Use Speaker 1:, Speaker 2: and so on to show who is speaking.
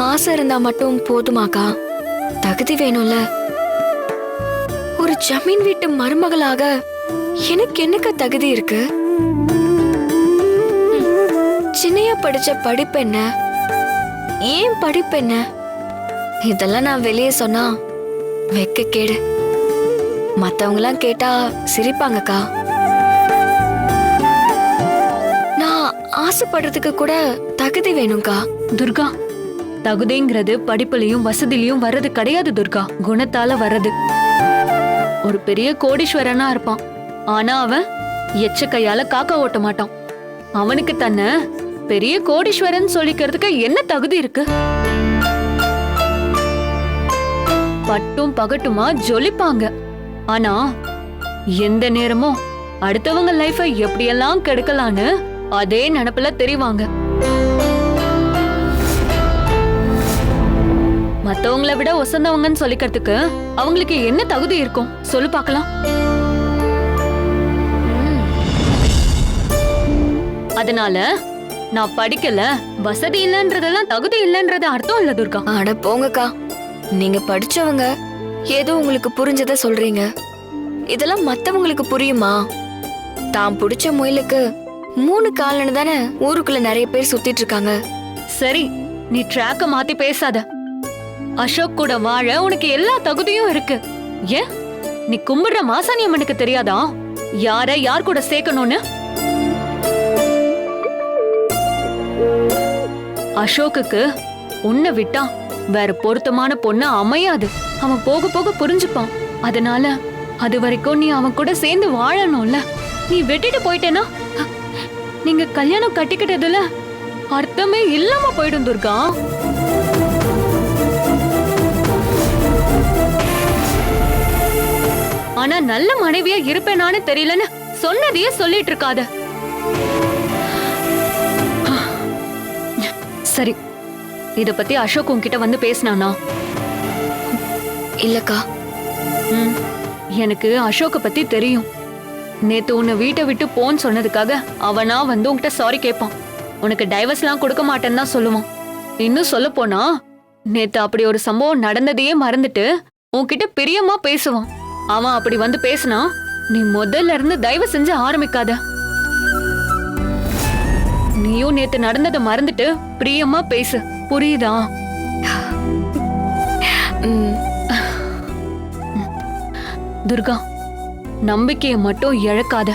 Speaker 1: ஆசை இருந்தா மட்டும் போதுமாக்கா. தகுதி வேணும்ல. ஒரு ஜமீன் வீட்டு மருமகளாக எனக்கு என்னக்கா தகுதி இருக்கு? சின்னையா படிச்ச படிப்பு என்ன? ஏன் படிப்பு என்ன? இதெல்லாம் நான் வெளியே சொன்னா வெக்க கேடு. மத்தவங்கலாம் கேட்டா சிரிப்பாங்கக்கா. நான் ஆசைப்படுறதுக்கு கூட தகுதி வேணும்க்கா.
Speaker 2: துர்கா தகுதிங்கிறது படிப்புலயும் வசதிலையும் வர்றது கிடையாது துர்கா. குணத்தால வர்றது. ஒரு பெரிய கோடீஸ்வரனா இருப்பான். ஆனா அவன் எச்ச கையால காக்கா ஓட்ட மாட்டான். அவனுக்கு தன்னை பெரிய கோடீஸ்வரன் சொல்லிக்கிறதுக்கு என்ன தகுதி இருக்கு? பட்டும் பகட்டுமா ஜொலிப்பாங்க. ஆனா எந்த நேரமும் அடுத்தவங்க லைஃபை எப்படியெல்லாம் கெடுக்கலான்னு அதே நினப்புல தெரிவாங்க. மத்தவங்கள விட ஒசந்தவங்கன்னு சொல்லிக்கிறதுக்கு அவங்களுக்கு என்ன தகுதி இருக்கும்? சொல்லு பார்க்கலாம். அதனால நான் படிக்கல. வசதி இல்லைன்றதெல்லாம் தகுதி இல்லைன்றது அர்த்தம் இல்ல துர்கா.
Speaker 1: அட போங்கக்கா. நீங்க படிச்சவங்க ஏதோ உங்களுக்கு புரிஞ்சத சொல்றீங்க. இதெல்லாம் மத்தவங்களுக்கு புரியுமா? தான் பிடிச்ச முயலுக்கு மூணு காலன்னு தானே ஊருக்குள்ள நிறைய பேர் சுத்திட்டு இருக்காங்க.
Speaker 2: சரி நீ ட்ராக்க மாத்தி பேசாத. அசோக் கூட வாழ உனக்கு எல்லா தகுதியும் இருக்கு. ஏன்? நீ கும்பிடுற மாசாணி அம்மனுக்கு தெரியாதா? யார யார் கூட சேர்க்கணும்னு? அசோக்குக்கு உன்னை விட்டா வேற பொருத்தமான பொண்ணு அமையாது. அவன் போக போக புரிஞ்சுப்பான். அதனால அது வரைக்கும் நீ அவன் கூட சேர்ந்து வாழணும்ல. நீ வெட்டிட்டு போயிட்டேனா? நீங்க கல்யாணம் கட்டிக்கிட்டதுல அர்த்தமே இல்லாம போயிடும் துர்கா. ஆனா நல்ல மனைவியா இருப்பேனான்னு தெரியலன்னு சொன்னதையே சொல்லிட்டு இருக்காத. சரி. இத பத்தி அசோக் உன்கிட்ட வந்து பேசினானா?
Speaker 1: இல்லக்கா.
Speaker 2: எனக்கு அசோக்க பத்தி தெரியும். நேத்து உன்னை வீட்டை விட்டு போன்னு சொன்னதுக்காக அவனா வந்து உன்கிட்ட சாரி கேட்பான் உனக்கு டைவர்ஸ்லாம் கொடுக்க மாட்டேன்னு தான் சொல்லுவான். இன்னும் சொல்ல போனா நேத்து அப்படி ஒரு சம்பவம் நடந்ததையே மறந்துட்டு உன்கிட்ட பிரியமா பேசுவான். அவன் அப்படி வந்து பேசினா நீ முதல்ல இருந்து தயவு செஞ்சு ஆரம்பிக்காத. நீயும் நேத்து நடந்ததை மறந்துட்டு பிரியமா பேசு. புரியுதா? துர்கா நம்பிக்கையை மட்டும் இழக்காத.